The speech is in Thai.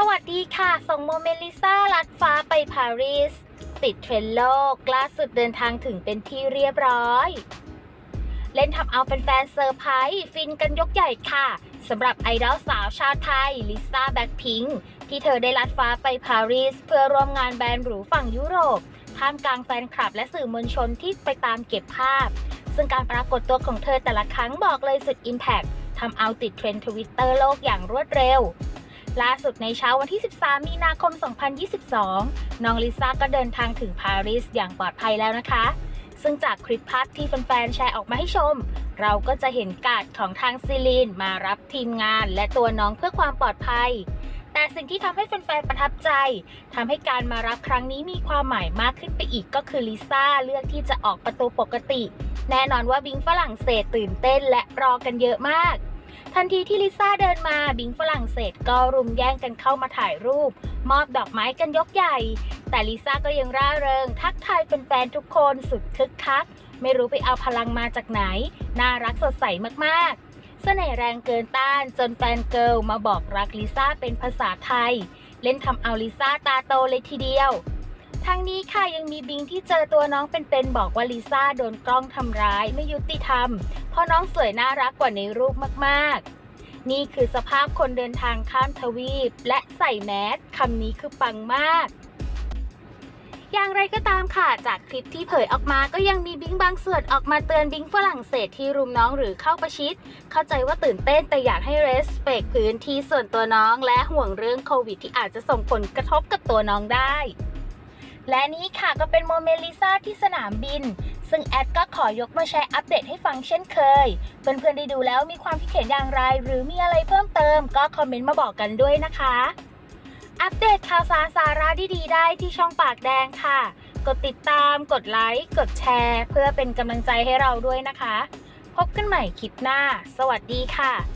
สวัสดีค่ะ ส่งโมเมลิซ่าลัดฟ้าไปปารีส ติดเทรนโลกล่าสุดเดินทางถึงเป็นที่เรียบร้อย เล่นทำเอาแฟนๆเซอร์ไพรส์ฟินกันยกใหญ่ค่ะสำหรับไอดอลสาวชาวไทย ลิซ่าแบ็คพิงค์ที่เธอได้ลัดฟ้าไปปารีส เพื่อร่วมงานแบรนด์หรูฝั่งยุโรปท่ามกลางแฟนคลับและสื่อมวลชนที่ไปตามเก็บภาพ ซึ่งการปรากฏตัวของเธอแต่ละครั้งบอกเลยสุดอิมแพ t ทำเอาติดเทรนด์ทวิตเตอร์โลกอย่างรวดเร็ว ล่าสุดในเช้าวันที่ 13 มีนาคม 2022 น้องลิซ่าก็เดินทางถึงปารีสอย่างปลอดภัยแล้วนะคะ ซึ่งจากคลิปภาพที่แฟนๆ แชร์ออกมาให้ชม เราก็จะเห็นการ์ดของทางซิลีนมารับทีมงานและตัวน้องเพื่อความปลอดภัย แต่สิ่งที่ทำให้แฟนๆ ประทับใจทำให้การมารับครั้งนี้มีความหมายมากขึ้นไปอีกก็คือลิซ่าเลือกที่จะออกประตูปกติ แน่นอนว่าบิงฝรั่งเศสตื่นเต้นและรอกันเยอะมาก ทันทีที่ลิซ่าเดินมาบิงฝรั่งเศสก็รุมแย่งกันเข้ามาถ่ายรูป มอบดอกไม้กันยกใหญ่ แต่ลิซ่าก็ยังร่าเริง ทักทายแฟนๆทุกคนสุดคึกคัก ไม่รู้ไปเอาพลังมาจากไหน น่ารักสดใสมากๆเสน่ห์แรงเกินต้านจนแฟนเกิลมาบอกรักลิซ่าเป็นภาษาไทย เล่นทำเอาลิซ่าตาโตเลยทีเดียว ทั้งนี้ค่ะยังมีบิงที่เจอตัวน้องเป็นๆบอกว่าลิซ่าโดนกล้องทำร้ายไม่ยุติธรรม เพราะน้องสวยน่ารักกว่าในรูปมากๆ นี่คือสภาพคนเดินทางข้ามทวีป และใส่แมสคำนี้คือปังมาก อย่างไรก็ตามค่ะ จากคลิปที่เผยออกมาก็ยังมีบิงบางส่วนออกมาเตือนบิงฝรั่งเศสที่รุมน้องหรือเข้าประชิด เข้าใจว่าตื่นเต้นแต่อยากให้เรสเปกพื้นที่ส่วนตัวน้องและห่วงเรื่องโควิดที่อาจจะส่งผลกระทบกับตัวน้องได้ และนี้ค่ะก็เป็นโมเมลิซาที่สนามบิน ซึ่งแอดก็ขอยกมาแชร์อัปเดตให้ฟังเช่นเคย เพื่อนๆได้ดูแล้วมีความคิดเห็นอย่างไร หรือมีอะไรเพิ่มเติม ก็คอมเมนต์มาบอกกันด้วยนะคะ อัปเดตข่าวสารสาระดีๆได้ที่ช่องปากแดงค่ะ กดติดตาม กดไลค์ กดแชร์ เพื่อเป็นกำลังใจให้เราด้วยนะคะ พบกันใหม่คลิปหน้า สวัสดีค่ะ